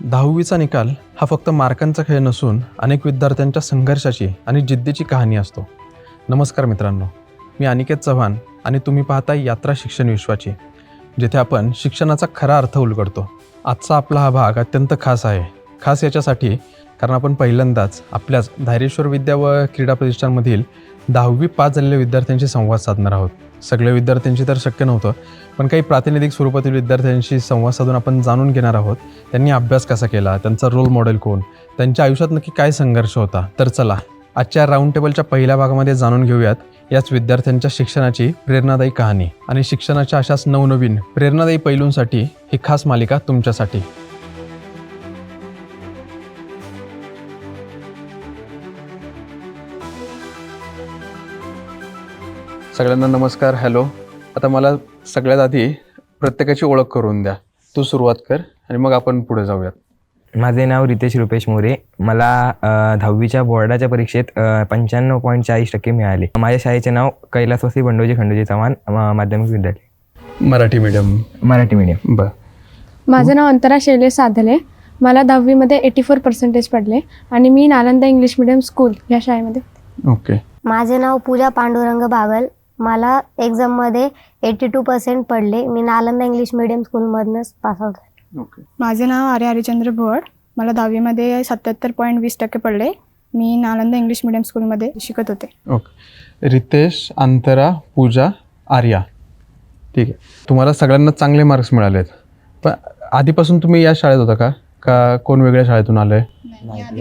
दहावीचा निकाल हा फक्त मार्कांचा खेळ नसून अनेक विद्यार्थ्यांच्या संघर्षाची आणि जिद्दीची कहाणी असतो. नमस्कार मित्रांनो मी अनिकेत चव्हाण आणि तुम्ही पाहता यात्रा शिक्षण विश्वाची जिथे आपण शिक्षणाचा खरा अर्थ उलगडतो. आजचा आपला हा भाग अत्यंत खास आहे. खास याच्यासाठी कारण आपण पहिल्यांदाच आपल्याच धायरेश्वर विद्या व क्रीडा प्रतिष्ठानमधील दहावी पास झालेल्या विद्यार्थ्यांशी संवाद साधणार आहोत. सगळ्या विद्यार्थ्यांशी तर शक्य नव्हतं. पण काही प्रातिनिधिक स्वरूपातील विद्यार्थ्यांशी संवाद साधून आपण जाणून घेणार आहोत. त्यांनी अभ्यास कसा केला? त्यांचा रोल मॉडेल कोण? त्यांच्या आयुष्यात नक्की काय संघर्ष होता? तर चला आजच्या राऊंड टेबलच्या पहिल्या भागामध्ये जाणून घेऊयात याच विद्यार्थ्यांच्या शिक्षणाची प्रेरणादायी कहाणी. आणि शिक्षणाच्या अशाच नवनवीन प्रेरणादायी पैलूंसाठी ही खास मालिका तुमच्यासाठी. सगळ्यांना नमस्कार हॅलो. आता मला सगळ्यात आधी प्रत्येकाची ओळख करून द्या. तू सुरुवात कर आणि मग आपण पुढे जाऊयात. माझे नाव रितेश रुपेश मोरे. मला अ, दहावीच्या बोर्डाच्या परीक्षेत पंच्याण्णव पॉईंट चाळीस टक्के मिळाले. माझ्या शाळेचे नाव कैलासवासी बंडोजी खंडोजी चव्हाण अ, माध्यमिक विद्यालय. मराठी मीडियम मराठी मीडियम बर. माझं नाव अंतरा शैलेश साधले. मला दहावीमध्ये एटी फोर पर्सेंटेज पडले आणि मी नालंदा इंग्लिश मिडियम स्कूल या शाळेमध्ये ओके माझे नाव पूजा पांडुरंग बागल. मला एक्झाममध्ये एटी टू पर्सेंट पडले. मी नालंदा इंग्लिश मिडियम स्कूलमधनंच पास आउट झाले. ओके माझे नाव आर्य हरिचंद्र भोड मला दहावीमध्ये सत्याहत्तर पॉईंट वीस टक्के पडले. मी नालंदा इंग्लिश मिडियम स्कूलमध्ये शिकत होते. ओके रितेश अंतरा पूजा आर्या. ठीक आहे. तुम्हाला सगळ्यांना चांगले मार्क्स मिळालेत. पण आधीपासून तुम्ही या शाळेत होता का? का कोण वेगळ्या शाळेतून आलंय?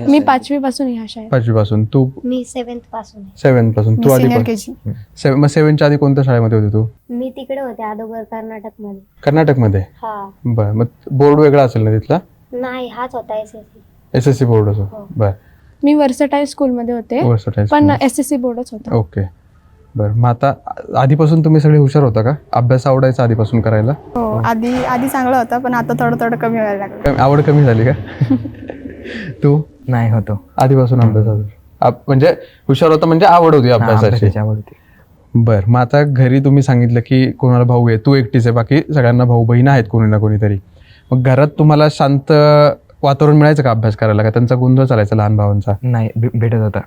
मी पाचवीपासून ह्या शाळेत. पाचवीपासून. तू मी सेवन्थपासून आहे. सेवन्थपासून तू मी आधी सिनियर पण के जी सेव मग सेवनच्या आधी कोणत्या शाळेमध्ये होती तू? मी तिकडे होते अगोदर कर्नाटकमध्ये. कर्नाटकमध्ये? हा. बरं मग बोर्ड वेगळा असेल ना तिथला? नाही हाच होता S S S S C board असो. हो. बरं. मी वर्सटाईल स्कूलमध्ये होते पण. एस एस सी बोर्डच होता. ओके. बरं मग आता आधीपासून तुम्ही सगळे हुशार होता का? अभ्यास आवडायचा आधीपासून करायला? हो आधी आधी चांगलं होतं पण आता थोडं थोडं कमी व्हायला लागलं. आवड कमी झाली का? तू? नाही होतो आधीपासून अभ्यासाचं आप- म्हणजे हुशार होता म्हणजे आवड होती हा, अभ्यासाची. अभ्यासाची आवड होती. बर मग आता घरी तुम्ही सांगितलं की कोणाला भाऊ आहे? तू एकटीच आहे बाकी सगळ्यांना भाऊ बहीण आहेत कोणी ना कोणीतरी. मग घरात तुम्हाला शांत वातावरण मिळायचं का अभ्यास करायला? का त्यांचा गोंधळ चालायचा लहान भावांचा? नाही भे- भेटत होता.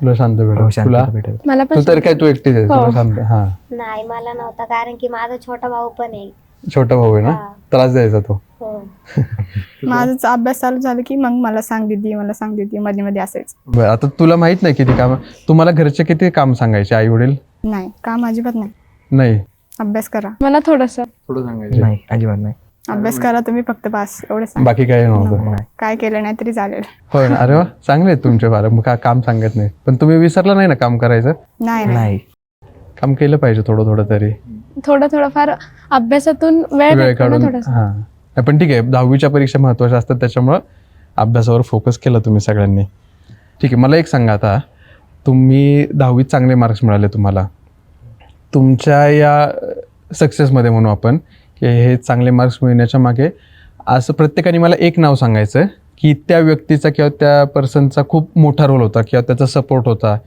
तुला शांत हो, भेट शांतता तुला? भेटत होती. मला तू पण तर काय तू एकटीच आहे तुला. शांत हा. नाही मला नव्हता कारण की माझा छोटा भाऊ पण आहे. छोटा भाऊ आहे ना हा. त्रास द्यायचा तो. हो. माझा अभ्यास चालू झाला की मग मला सांग दिदी मला सांग दिदी मध्ये मध्ये असायचं बरं आता तुला माहीत नाही किती काम तुम्हाला घरचे किती काम सांगायचे आई वडील? नाही काम अजिबात नाही. नाही. अभ्यास करा. मला थोडंसं. थोडं सांगायचे. नाही अजिबात नाही. अभ्यास करा तुम्ही फक्त पास एवढे सांग. बाकी काही नव्हतं. नाही. काय केलं नाही तरी चालेल. होय ना? अरे वा चांगले आहेत तुमचे पालक मग का काम सांगत नाही. पण तुम्ही विसरला नाही ना काम करायचं? नाही नाही. नाही. काम केलं पाहिजे थोडं थोडं तरी. थोडं थोडंफार अभ्यासातून वेळ वेळ भेटतो ना काढून थोडासा. हा. नाही, पण ठीक आहे. दहावीच्या परीक्षा महत्त्वाच्या असतात त्याच्यामुळं अभ्यासावर फोकस केला तुम्ही सगळ्यांनी. ठीक आहे मला एक सांगा आता. तुम्ही दहावीत चांगले मार्क्स मिळाले तुम्हाला. तुमच्या या सक्सेसमध्ये म्हणू आपण की हे चांगले मार्क्स मिळण्याच्या मागे असं प्रत्येकाने मला एक नाव सांगायचं की त्या व्यक्तीचा किंवा त्या पर्सनचा खूप मोठा रोल होता किंवा त्याचा सपोर्ट होता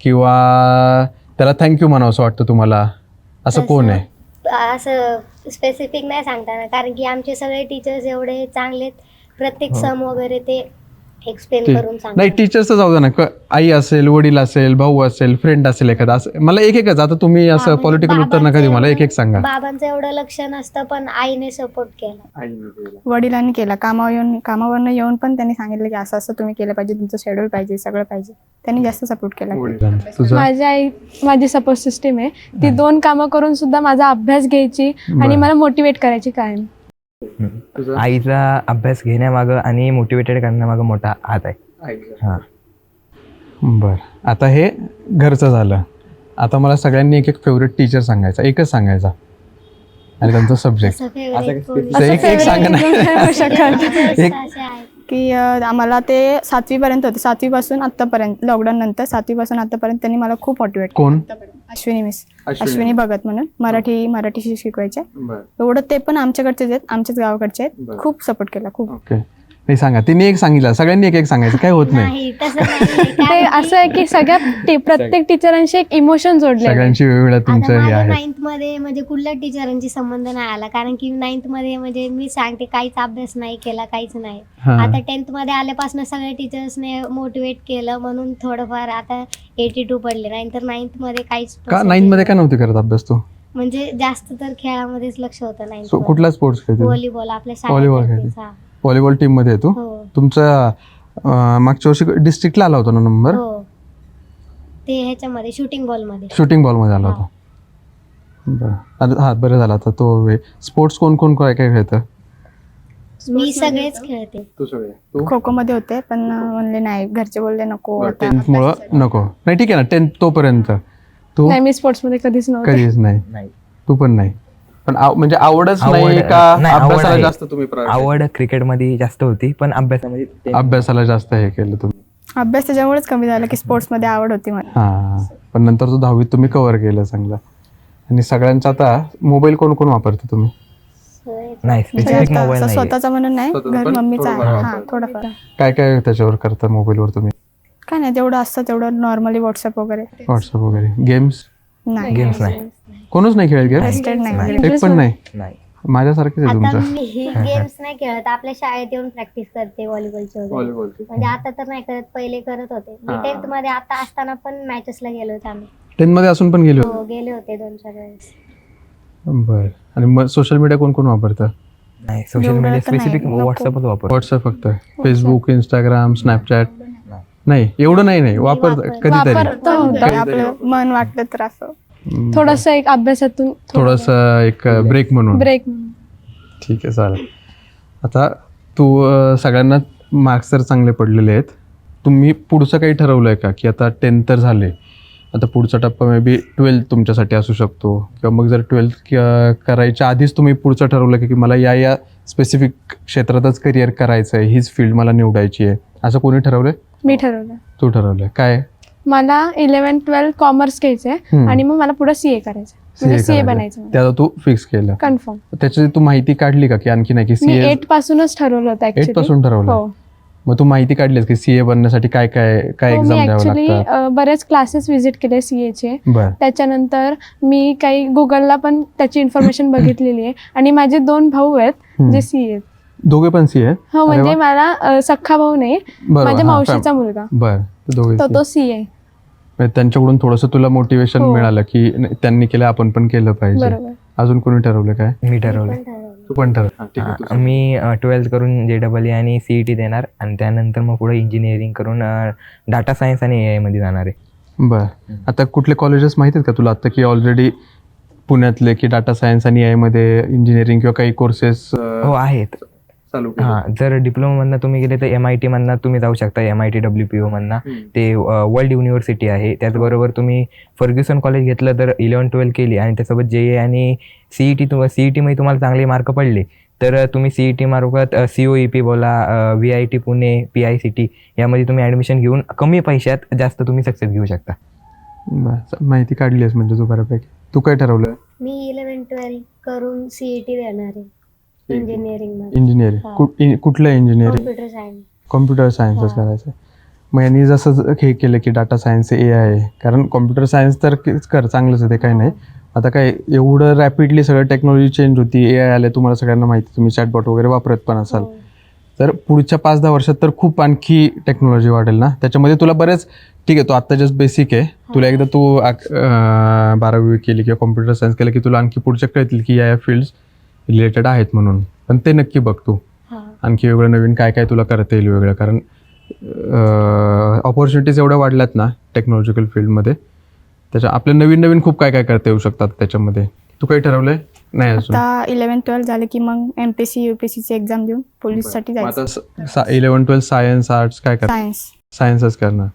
किंवा त्याला थँक्यू म्हणावं असं वाटतं तुम्हाला. असं कोण आहे असं स्पेसिफिक नाही सांगता येणार कारण की आमचे सगळे टीचर्स एवढे चांगले आहेत. प्रत्येक हो. सम वगैरे ते एक्सप्लेन ठीक. करून नाही सांगतात टीचर्सच जाऊ दे ना. क- आई असेल वडील असेल भाऊ असेल फ्रेंड असेल एखादा असं मला एक एकच आता तुम्ही असं म्हणजे पॉलिटिकल उत्तर नका देऊ मला एक एक सांगा. बाबांचं एवढं लक्ष नसतं पण आईने सपोर्ट केला. वडिलांनी केला. कामावर येऊन कामावरनं येऊन पण त्यांनी सांगितलं की असं असं तुम्ही केलं पाहिजे तुमचं शेड्यूल पाहिजे सगळं पाहिजे. त्यांनी जास्त सपोर्ट केला. तुझं? माझी आई माझी सपोर्ट सिस्टीम आहे. ती दोन कामं करून सुद्धा माझा अभ्यास घ्यायची आणि बरं. मला मोटिवेट करायची कायम. आईचा अभ्यास घेण्यामागं आणि मोटिवेटेड करण्यामागं मोठा हात आहे. हा. बर. आता हे घरचं झालं. आता मला सगळ्यांनी एक एक फेवरेट टीचर सांगायचा एकच सांगायचा. आणि त्यांचा सब्जेक्ट एक- एक सांगा ना. एक-. की आम्हाला ते सातवीपर्यंत होते. सातवीपासून आत्तापर्यंत लॉकडाऊन नंतर सातवीपासून आत्तापर्यंत त्यांनी मला खूप मोटिवेट कोण? अश्विनी. मिस अश्विनी भगत म्हणून. मराठी मराठी शिकवायचे. एवढं ते पण आमच्याकडचेच आहेत. आमच्याच गावाकडचे आहेत. खूप सपोर्ट केला खूप. ओके. नाही सांगा. तिने एक सांगितलं. सगळ्यांनी एक एक सांगायचं. काय होत नाही. नाही तसं नाही. ते कारण असं आहे की सगळ्या टी- प्रत्येक टीचरांशी एक इमोशन जोडले सगळ्यांची वेगवेगळ्या आता तुमचं हे माझ्या आहे नाईन्थमध्ये म्हणजे कुठल्या टीचरांची संबंध नाही आला. कारण की नाईन्थमध्ये म्हणजे मी सांगते काहीच अभ्यास नाही केला काहीच नाही. हा. आता टेन्थमध्ये आल्यापासून सगळ्या टीचर्सने मोटिवेट केलं. म्हणून थोडंफार आता एटी टू पडले. नाहीतर नाईन्थमध्ये काहीच का नाईन्थमध्ये का नव्हती करत अभ्यास तू? म्हणजे जास्त तर खेळामध्येच लक्ष होतं नाईन्थ सो कुठला स्पोर्ट्स खेळते व्हॉलीबॉल आपल्या व्हॉलीबॉल शाळेत व्हॉलीबॉल टीममध्ये आहे तू. हो. तुमचा अं, मागच्या वर्षी डिस्ट्रिक्टला आला होता ना नंबर हो. ते ह्याच्यामध्ये शूटिंग बॉलमध्ये. शूटिंग बॉलमध्ये आला होता. बरं. हा बरं झालं आता तो स्पोर्ट्स कोण कोण काय काय खेळतं? मी सगळेच खेळते. तू सगळे. तू? खो खो मध्ये होते पण म्हणले नाही. घरचे बोलले नको आता. टेन्थ मुळे नको. नाही ठीक आहे ना टेन्थ तोपर्यंत. तू? नाही मी स्पोर्ट्समध्ये कधीच नव्हते. कधीच नाही. नाही. तू पण नाही. पण आव- म्हणजे आवडच आवड- नाही का? नाही, आवड अभ्यासाला आहे. जास्त तुम्ही priority- आवड क्रिकेटमध्ये जास्त होती पण अभ्यासामध्ये ते- अभ्यासाला जास्त हे केलं तुम्ही. अभ्यास त्याच्यामुळेच कमी झाला की स्पोर्ट्समध्ये आवड होती मला. हा पण नंतर तो दहावीत तुम्ही कव्हर केलं चांगलं. आणि सगळ्यांचा आता मोबाईल कोण कोण वापरते तुम्ही? नाही म्हणजे स्पेसिफिक आता मोबाईल असं नाही स्वतःचा म्हणून नाही स्वतःचा घर पण मम्मीचा आहे. थोडंफार हा वापरतो. थोडंफार. काय काय त्याच्यावर करता मोबाईलवर तुम्ही? काय नाही जेवढं असतं तेवढं नॉर्मली व्हॉट्सअप वगैरे. व्हॉट्सअप वगैरे. गेम्स नाही. गेम्स नाही. कोणच नाही खेळत गेम? इंटरेस्टेड नाही एक पण नाही. नाही. माझ्यासारखेच आहे आता तुमचं. मी गेम्स नाही खेळत. आपल्या शाळेत येऊन प्रॅक्टिस करते व्हॉलीबॉलची वगैरे. म्हणजे आता तर नाही करत पहिले करत होते. मी टेन्थमध्ये आता असताना पण मॅचेसला गेलो होते आम्ही. टेन्थमध्ये असून पण गेले होते हो गेले होते दोन चार वेळेस. बर. आणि मग सोशल मीडिया कोण कोण वापरतं? नाही सोशल एवढं मीडिया तर नाही, स्पेसिफिक नको. व्हॉट्सअपच वापर व्हॉट्सअप फक्त फेसबुक इंस्टाग्राम स्नॅपचॅट नाही. एवढं नाही नाही. वापर वापर- कधीतरी. वापरतो होता. आपलं मन वाटलं तर असं. थोडस एक अभ्यासातून थोडस एक ब्रेक म्हणून. ब्रेक ठीक आहे चालेल. आता तू सगळ्यांना मार्क्स तर चांगले पडलेले आहेत. तुम्ही पुढचं काही ठरवलं आहे का? की आता टेन्थ तर झाले. आता पुढचा टप्पा मे बी ट्वेल्थ तुमच्यासाठी असू शकतो. किंवा मग जर ट्वेल्थ करायच्या आधीच तुम्ही पुढचं ठरवलं की की मला या या स्पेसिफिक क्षेत्रातच करिअर करायचं आहे हीच फील्ड मला निवडायची आहे. असं कोणी ठरवलं मी ठरवलं तू ठरवलं काय? मला इलेव्हन ट्वेल्थ कॉमर्स घ्यायचंय हम्म. आणि मग मला पुढे सीए करायचं म्हणजे CA सीए करायचं. बनायचं आता तू फिक्स केलं. कन्फर्म त्याची तू माहिती काढली का की आणखी नाही की मी सीए एट पासूनच ठरवलं होतं एट ऍक्च्युली पासून ठरवलं. हो. मग तू माहिती काढलीस की सीए बनण्यासाठी काय काय काय हो, मी एक्झाम द्यावं ऍक्च्युली बरेच क्लासेस व्हिजिट केले सीएचे बर. त्याच्यानंतर मी काही गुगलला पण त्याची इन्फॉर्मेशन बघितलेली आहे. आणि माझे दोन भाऊ आहेत हम्म. जे सीए आहेत. दोघे पण सीए हो अरे म्हणजे वा. मला अ, सख्खा भाऊ नाही. बरोबर. माझ्या हा, मावशीचा मुलगा. बर. ते. तो सीए म्हणजे त्यांच्याकडून थोडस तुला मोटिवेशन हो. मिळालं की नाही, त्यांनी केलं आपण पण केलं पाहिजे. बरोबर. अजून कोणी ठरवलं काय? मी ठरवलं पण ठरवलं तू पण ठरव. हा, मी ट्वेल्थ करून जे डबल आणि सीई टी देणार आणि त्यानंतर मग पुढे इंजिनिअरिंग करून डाटा सायन्स आणि ए आयमध्ये जाणार आहे. बर. आता कुठले कॉलेजेस माहीत आहेत का तुला? आता की ऑलरेडी पुण्यातले की डाटा सायन्स आणि AI मध्ये इंजिनिअरिंग किंवा काही कोर्सेस हो आहेत. चालू हा जर डिप्लोमा मधनं तुम्ही गेले तर एम आय टी मधनं तुम्ही जाऊ शकता M I T W P O मधनं. ते वर्ल्ड युनिव्हर्सिटी आहे. त्याचबरोबर तुम्ही फर्ग्युसन कॉलेज घेतलं तर इलेव्हन ट्वेल्थ केली आणि त्यासोबत जे ए आणि सीई टी सीई टीमध्ये तुम्हाला चांगले मार्क पडले. तर तुम्ही सीई टी मार्फत सी ओ ई पी बोला V I T Pune P I C T यामध्ये तुम्ही ॲडमिशन घेऊन कमी पैशात जास्त तुम्ही सक्सेस घेऊ शकता. माहिती काढली आहेस म्हणजे तू बऱ्यापैकी. तू काय ठरवलं? मी इलेव्हन ट्वेल्थ करून सीईटी देणार आहे. इंजिनिअरिंग इंजिनिअरिंग कुठलं इंजिनिअरिंग कॉम्प्युटर सायन्स कॉम्प्युटर सायन्सच करायचं. मग यांनी जसं ज- हे केलं की डाटा सायन्स ए आहे कारण कॉम्प्युटर सायन्स तर क- कर चांगलंच आहे ते काही नाही. आता काय एवढं रॅपिडली सगळं टेक्नॉलॉजी चेंज होती ए आय आले तुम्हाला सगळ्यांना माहिती तुम्ही चॅटबॉट वगैरे वापरत पण असाल. तर पुढच्या पाच दहा वर्षात तर खूप आणखी टेक्नॉलॉजी वाढेल ना? त्याच्यामध्ये तुला बरेच ठीक आहे तू आत्ता जस्ट बेसिक आहे. तुला एकदा तू आक- अं, बारावी केली किंवा कॉम्प्युटर सायन्स केलं की तुला आणखी पुढच्या कळतील की या या फील्ड्स रिलेटेड आहेत म्हणून. पण ते नक्की बघ तू. आणखी वेगळं नवीन काय काय तुला करता येईल वेगळं. कारण ऑपॉर्च्युनिटीज एवढ्या वाढल्यात ना टेक्नॉलॉजिकल फील्डमध्ये त्याच्या आपल्या नवीन नवीन खूप काय काय करता येऊ शकतात त्याच्यामध्ये. तू काही ठरवलंय? नाही अजून. आता इलेव्हन ट्वेल्थ झाले की मग एक्झाम देऊन पोलीससाठी जायचं. इलेव्हन ट्वेल्थ सायन्स आर्ट्स काय कर सायन्स सायन्सच करणार.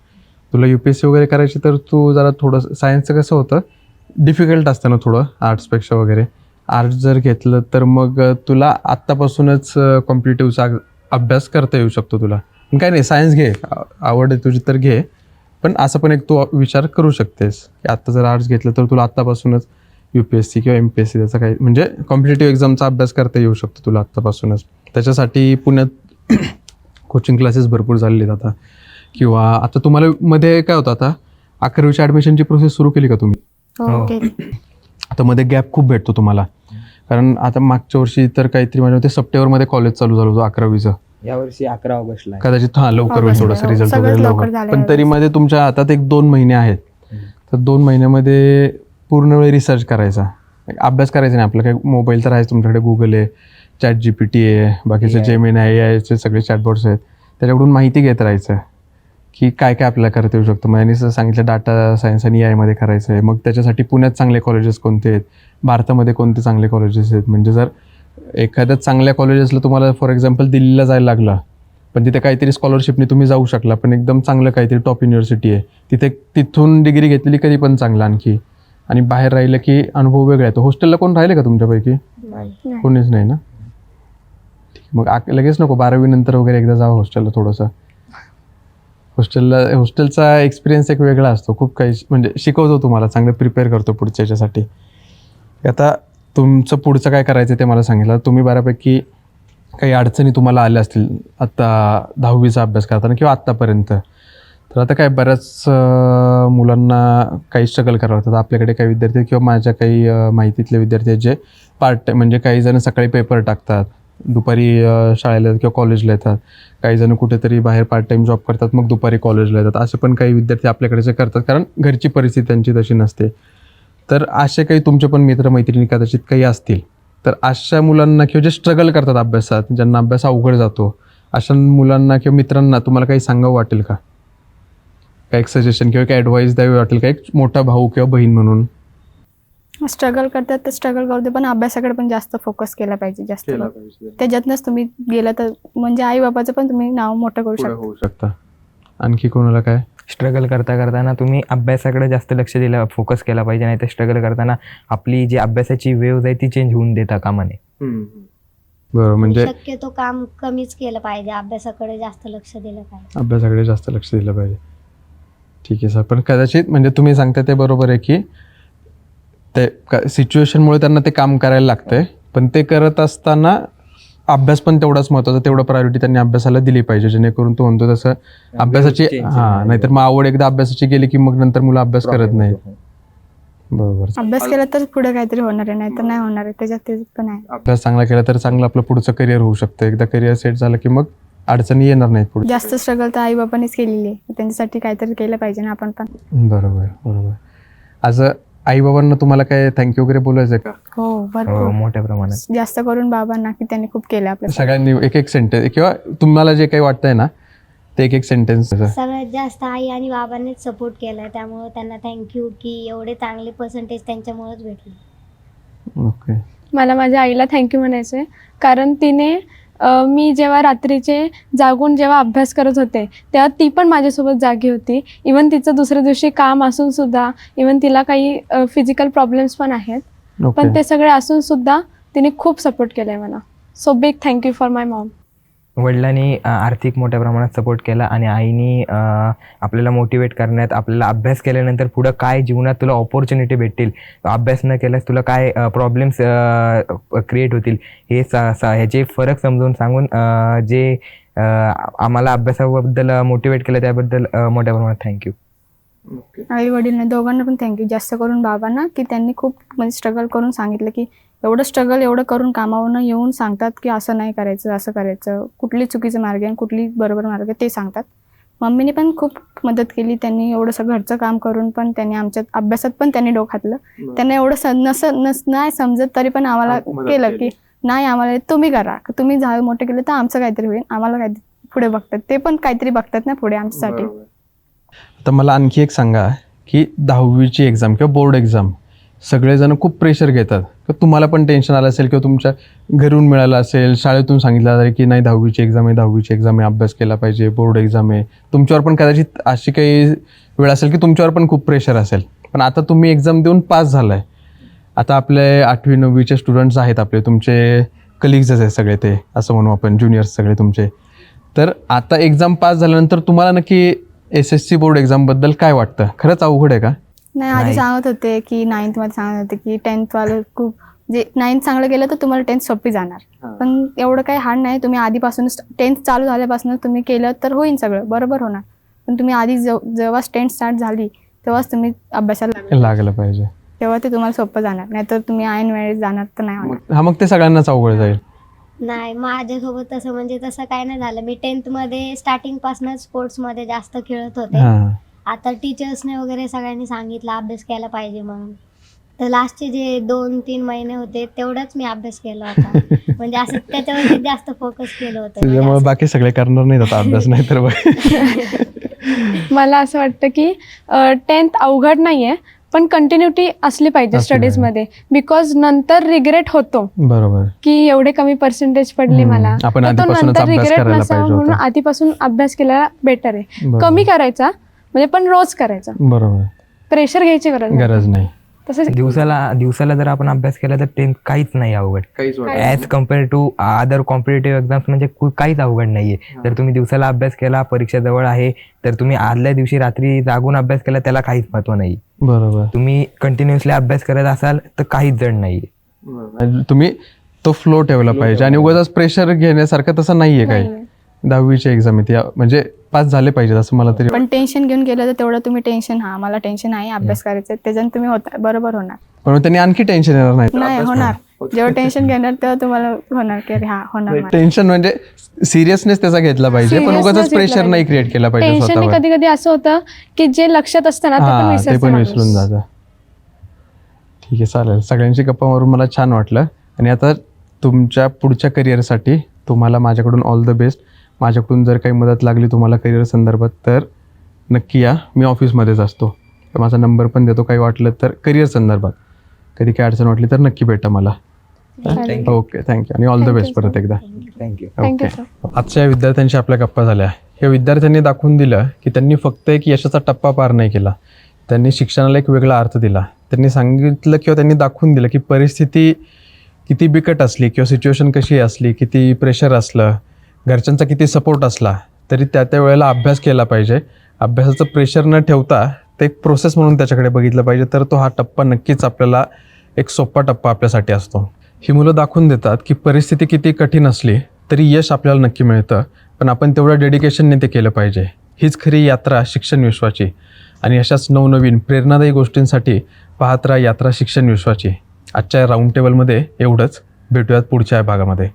तुला युपीएससी वगैरे करायची तर तू जरा थोडं सायन्सचं कसं होतं? डिफिकल्ट असतं ना थोडं आर्ट्सपेक्षा वगैरे. आर्ट्स जर घेतलं तर मग तुला आत्तापासूनच कॉम्पिटेटिव्हचा अभ्यास करता येऊ शकतो तुला. पण काय नाही सायन्स घे आवड आहे तुझी तर घे. पण असं पण एक तू विचार करू शकतेस. की आत्ता जर आर्ट्स घेतलं तर तुला आत्तापासूनच यू पी एस सी किंवा एम पी एस सी त्याचा काही म्हणजे कॉम्पिटेटिव्ह एक्झामचा अभ्यास करता येऊ शकतो तुला आत्तापासूनच. त्याच्यासाठी पुण्यात कोचिंग क्लासेस भरपूर झालेले आहेत आता. किंवा आता तुम्हाला मध्ये काय होतं आता? अकरावीच्या ॲडमिशनची प्रोसेस सुरू केली का तुम्ही? हो हो. आता मध्ये गॅप खूप भेटतो तुम्हाला. कारण आता मागच्या वर्षी तर काहीतरी माझ्या मते सप्टेंबरमध्ये कॉलेज चालू झालं होतं अकरावीचं. यावर्षी अकरा ऑगस्टला कदाचित हां लवकर होईल थोडंसं. रिझल्ट सगळंच वगैरे लवकर पण तरी. मध्ये तुमच्या हातात एक दोन महिने आहेत. तर दोन महिन्यामध्ये पूर्ण वेळ रिसर्च करायचा. अभ्यास करायचा नाही आपलं काही मोबाईल तर आहेच तुमच्याकडे गुगल आहे चॅट जी पी टी आहे बाकीचे AI. जेमिन आहे आयचे सगळे चॅटबॉट्स आहेत. त्याच्याकडून माहिती घेत राहायचं. की काय काय आपल्याला करता येऊ शकतं. मग यांनी सांगितलं डाटा सायन्स आणि ए आयमध्ये करायचं आहे मग त्याच्यासाठी पुण्यात चांगले कॉलेजेस कोणते आहेत? भारतामध्ये कोणते चांगले कॉलेजेस आहेत? म्हणजे जर एखाद्या चांगल्या कॉलेजेसला तुम्हाला फॉर एक्झाम्पल दिल्लीला जायला लागला पण तिथे काहीतरी स्कॉलरशिपने तुम्ही जाऊ शकला पण एकदम चांगलं काहीतरी टॉप युनिव्हर्सिटी आहे तिथे तिथून डिग्री घेतलेली कधी पण चांगलं आणखी. आणि बाहेर राहिलं की अनुभव वेगळा येतो. हॉस्टेलला कोण राहिले का तुमच्यापैकी? नाही. कोणीच नाही ना? ठीक आहे. मग लगेच नको बारावी नंतर वगैरे एकदा जावं हॉस्टेलला थोडंसं. हॉस्टेलला हॉस्टेलचा एक्सपिरियन्स एक वेगळा असतो. खूप काही म्हणजे शिकवतो तुम्हाला चांगलं प्रिपेअर करतो पुढच्या याच्यासाठी. आता तुमचं पुढचं काय करायचं ते मला सांगितलं. तुम्ही बऱ्यापैकी काही अडचणी तुम्हाला आल्या असतील आत्ता दहावीचा अभ्यास करताना किंवा आत्तापर्यंत. तर आता काय बऱ्याच मुलांना काही स्ट्रगल करावं लागतात आपल्याकडे काही विद्यार्थी किंवा माझ्या काही माहितीतले विद्यार्थी आहेत जे पार्ट टाईम म्हणजे काही जण सकाळी पेपर टाकतात दुपारी शाळेला शाळेला किंवा कॉलेजला येतात. काही जण कुठेतरी बाहेर पार्ट टाईम जॉब करतात मग दुपारी कॉलेजला येतात. असे पण काही विद्यार्थी आपल्याकडे जे करतात कारण घरची परिस्थिती त्यांची तशी नसते. तर असे काही तुमचे पण मित्रमैत्रिणी कदाचित काही असतील. तर अशा मुलांना किंवा जे स्ट्रगल करतात अभ्यासात ज्यांना अभ्यास अवघड जातो अशा मुलांना किंवा मित्रांना तुम्हाला काही सांगावं वाटेल का? काय एक सजेशन किंवा काही ॲडवाईस द्यावी वाटेल का? एक मोठा भाऊ किंवा बहीण म्हणून. स्ट्रगल करतात तर स्ट्रगल करते पण अभ्यासाकडे पण जास्त फोकस केला पाहिजे जास्त. त्याच्यातनंच तुम्ही गेलं तर म्हणजे आई बाबाचं पण तुम्ही नाव मोठं करू पुढे शकता. होऊ शकता. आणखी कोणाला काय? स्ट्रगल करता करताना तुम्ही अभ्यासाकडे जास्त लक्ष दिलं फोकस केला पाहिजे नाही तर स्ट्रगल करताना आपली जी अभ्यासाची वेव्ह आहे ती चेंज होऊन देता कामा नये बरोबर म्हणजे शक्यतो काम कमीच केलं पाहिजे अभ्यासाकडे जास्त लक्ष दिलं पाहिजे. अभ्यासाकडे जास्त लक्ष दिलं पाहिजे. ठीक आहे सर. पण कदाचित म्हणजे तुम्ही सांगता ते बरोबर आहे की ते सिच्युएशनमुळे त्यांना ते काम करायला लागतंय पण ते करत असताना अभ्यास पण तेवढाच महत्त्वाचा तेवढं प्रायोरिटी त्यांनी अभ्यासाला दिली पाहिजे जेणेकरून तो म्हणतो तसं अभ्यासाची हां. नाहीतर मग आवड एकदा अभ्यासाची गेली की मग नंतर मुलं अभ्यास करत नाहीत. बरोबर. अभ्यास केला तर पुढे काहीतरी होणार आहे नाही तर नाही होणार आहे त्याच्यात ते पण आहे. अभ्यास चांगला केला तर चांगलं आपलं पुढचं करिअर होऊ शकतं. एकदा करिअर सेट झालं की मग अडचणी येणार नाहीत पुढे. जास्त स्ट्रगल तर आई बाबांनीच केलेली आहे. त्यांच्यासाठी काहीतरी केलं पाहिजे ना आपण पण. बरोबर बरोबर. आज आई बाबांना तुम्हाला काय थँक्यू वगैरे बोलायचं आहे का? हो हो, भरपूर मोठ्या प्रमाणात. जास्त करून बाबांना की त्यांनी खूप केलं आपल्या सगळ्यांनी एक एक सेंटेन्स किंवा तुम्हाला जे काही वाटतंय ना ते एक एक सेंटेन्स सगळ्यात जास्त आई आणि बाबांनीच सपोर्ट केला त्यामुळे त्यांना थँक्यू की एवढे चांगले पर्सेंटेज त्यांच्यामुळेच भेटले. ओके मला माझ्या आईला थँक्यू म्हणायचं आहे कारण तिने मी जेव्हा रात्रीचे जागून जेव्हा अभ्यास करत होते तेव्हा ती पण माझ्यासोबत जागी होती. इवन तिचं दुसऱ्या दिवशी काम असून सुद्धा इवन तिला काही फिजिकल प्रॉब्लेम्स पण आहेत. पण ते सगळे असून सुद्धा तिने खूप सपोर्ट केलं आहे मला so big thank you for my mom वडिलांनी आर्थिक मोठ्या प्रमाणात सपोर्ट केला आणि आईनी आपल्याला मोटिवेट करण्यात आपल्याला अभ्यास केल्यानंतर पुढं काय जीवनात तुला ऑपॉर्च्युनिटी भेटतील अभ्यास न केल्यास तुला काय प्रॉब्लेम्स क्रिएट होतील हे सा- ह्याचे फरक समजून सांगून जे आम्हाला अभ्यासाबद्दल मोटिवेट केलं त्याबद्दल मोठ्या प्रमाणात थँक्यू आई वडील दोघांना पण थँक्यू जास्त करून बाबांना की त्यांनी खूप म्हणजे स्ट्रगल करून सांगितलं की एवढं स्ट्रगल एवढं करून कामावरनं येऊन सांगतात की असं नाही करायचं असं करायचं. कुठली चुकीचं मार्ग आहे आणि कुठली बरोबर मार्ग आहे ते सांगतात. मम्मीने पण खूप मदत केली त्यांनी एवढं सगळं घरचं काम करून पण त्यांनी आमच्या अभ्यासात पण त्यांनी डोकातलं त्यांना एवढं स नस नस नाही समजत तरी पण आम्हाला केलं केली. की नाही आम्हाला तुम्ही करा. तुम्ही झाड मोठं केलं तर आमचं काहीतरी होईल. आम्हाला काहीतरी पुढे बघतात. ते पण काहीतरी बघतात ना पुढे आमच्यासाठी. आता मला आणखी एक सांगा की दहावीची एक्झाम किंवा बोर्ड एक्झाम सगळेजण खूप प्रेशर घेतात. तर तुम्हाला पण टेन्शन आलं असेल किंवा तुमच्या घरून मिळालं असेल शाळेतून सांगितलं जाईल की नाही दहावीची एक्झाम आहे दहावीची एक्झाम आहे अभ्यास केला पाहिजे बोर्ड एक्झाम आहे. तुमच्यावर पण कदाचित अशी काही वेळ असेल की तुमच्यावर पण खूप प्रेशर असेल. पण आता तुम्ही एक्झाम देऊन पास झालाय. आता आपले आठवी नववीचे स्टुडंट्स आहेत आपले तुमचे कलिग्जच आहेत सगळे ते असं म्हणू आपण ज्युनियर्स सगळे तुमचे. तर आता एक्झाम पास झाल्यानंतर तुम्हाला नक्की एस एस सी बोर्ड एक्झामबद्दल काय वाटतं? खरंच अवघड आहे का? नाही आधी नाही. सांगत होते की नाईन्थमध्ये सांगत होते की टेन्थ वाले खूप जे नाईन्थ चांगलं गेलं तर तुम्हाला टेन्थ सोपी जाणार. पण एवढं काही हार्ड नाही. तुम्ही आधीपासूनच टेन्थ चालू झाल्यापासून तुम्ही केलं तर होईल सगळं. बरोबर होणार. पण तुम्ही आधी जेव- जेव्हा टेन्थ स्टार्ट झाली तेव्हाच तुम्ही अभ्यासाला लागले. लागलं पाहिजे. तेव्हा ते तुम्हाला सोपं जाणार. नाहीतर तुम्ही ऐन वेळेस जाणार तर नाही होणार. हा मग ते सगळ्यांनाच अवघड जाईल. नाही माझ्यासोबत तसं म्हणजे तसं काय नाही झालं. मी टेन्थमध्ये स्टार्टिंगपासूनच स्पोर्ट्समध्ये जास्त खेळत होते. हा. आता टीचर्सने वगैरे सगळ्यांनी सांगितलं अभ्यास केला पाहिजे म्हणून. तर लास्टचे जे दोन तीन महिने होते तेवढाच मी अभ्यास केला होता. म्हणजे असं त्याच्यावरती जास्त फोकस केलं होतं म्हणजे त्याच्यामुळे बाकी सगळे करणार नाहीत आता अभ्यास नाही तर मला असं वाटतं की टेन्थ अवघड नाही आहे पण कंटिन्युटी असली पाहिजे असली पाहिजे. स्टडीजमध्ये बिकॉज नंतर रिग्रेट होतो. बरोबर. की एवढे कमी पर्सेंटेज पडले हम्म. मला. आपण तर तो आधीपासूनच नंतर अभ्यास रिग्रेट करायला नसावा पाहिजे म्हणून होता. आधीपासून अभ्यास केलेला बेटर आहे. बरोबर. कमी करायचा म्हणजे पण रोज करायचा. बरोबर. प्रेशर घ्यायची गरज नाही. गरज नाही. तसंच दिवसाला दिवसाला जर आपण अभ्यास केला तर टेन्थ काहीच नाही अवघड. काहीच as compare to other competitive exams म्हणजे कु- काहीच अवघड नाहीये. जर तुम्ही दिवसाला अभ्यास केला परीक्षा जवळ आहे तर तुम्ही आदल्या दिवशी रात्री जागून अभ्यास केला त्याला काहीच महत्त्व नाही. बरोबर. तुम्ही कंटिन्युअसली अभ्यास करत असाल तर काहीच जड नाहीये. म्हणजे तुम्ही तो फ्लो ठेवला पाहिजे. आणि उगाच प्रेशर घेण्यासारखं तसं नाहीये काही. दहावीची एक्झाम आहे ती. म्हणजे पास झाले पाहिजेत असं मला तरी पण टेन्शन घेऊन गेलं तर तेवढं तुम्ही टेन्शन हा मला टेन्शन आहे अभ्यास करायचं त्याच्यानं तुम्ही होता बरोबर होणार. पण त्यांनी आणखी टेन्शन येणार नाही. नाही होणार. जेव्हा टेन्शन घेणार तेव्हा तुम्हाला होणार की अरे हा होणार. टेन्शन म्हणजे सिरियसनेस त्याचा घेतला पाहिजे पण उगाच प्रेशर पाहिजे. नाही क्रिएट केला पाहिजे टेन्शन कधी कधी असं होतं की जे लक्षात असतं ना ते पण हा. विसरून जातं. ठीक आहे चालेल. सगळ्यांची गप्पा मारून मला छान वाटलं. आणि आता तुमच्या पुढच्या करिअरसाठी तुम्हाला माझ्याकडून ऑल द बेस्ट माझ्याकडून जर काही मदत लागली तुम्हाला करिअर संदर्भात तर नक्की या. मी ऑफिसमध्येच असतो. तर माझा नंबर पण देतो. काही वाटलं तर करिअर संदर्भात. कधी काही अडचण वाटली तर नक्की भेटा मला. ओके थँक्यू आणि ऑल द बेस्ट परत. एकदा. Thank you okay. आजच्या या विद्यार्थ्यांशी आपल्या गप्पा झाल्या. या विद्यार्थ्यांनी दाखवून दिलं की त्यांनी फक्त एक यशाचा टप्पा पार नाही केला. त्यांनी शिक्षणाला एक वेगळा अर्थ दिला. त्यांनी सांगितलं किंवा त्यांनी दाखवून दिलं की परिस्थिती किती बिकट असली किंवा सिच्युएशन कशी असली किती प्रेशर असलं घरच्यांचा किती सपोर्ट असला तरी त्या त्या वेळेला अभ्यास केला पाहिजे. अभ्यासाचं प्रेशर न ठेवता ते एक प्रोसेस म्हणून त्याच्याकडे बघितलं पाहिजे तर तो हा टप्पा नक्कीच आपल्याला एक सोपा टप्पा आपल्यासाठी असतो. ही मुलं दाखवून देतात की परिस्थिती किती कठीण असली तरी यश आपल्याला नक्की मिळतं. पण आपण तेवढं डेडिकेशनने ते केलं पाहिजे. हीच खरी यात्रा शिक्षण विश्वाची. आणि अशाच नवनवीन प्रेरणादायी गोष्टींसाठी पाहत राहा यात्रा शिक्षण विश्वाची. आजच्या राऊंड टेबलमध्ये एवढंच. भेटूयात पुढच्या भागामध्ये.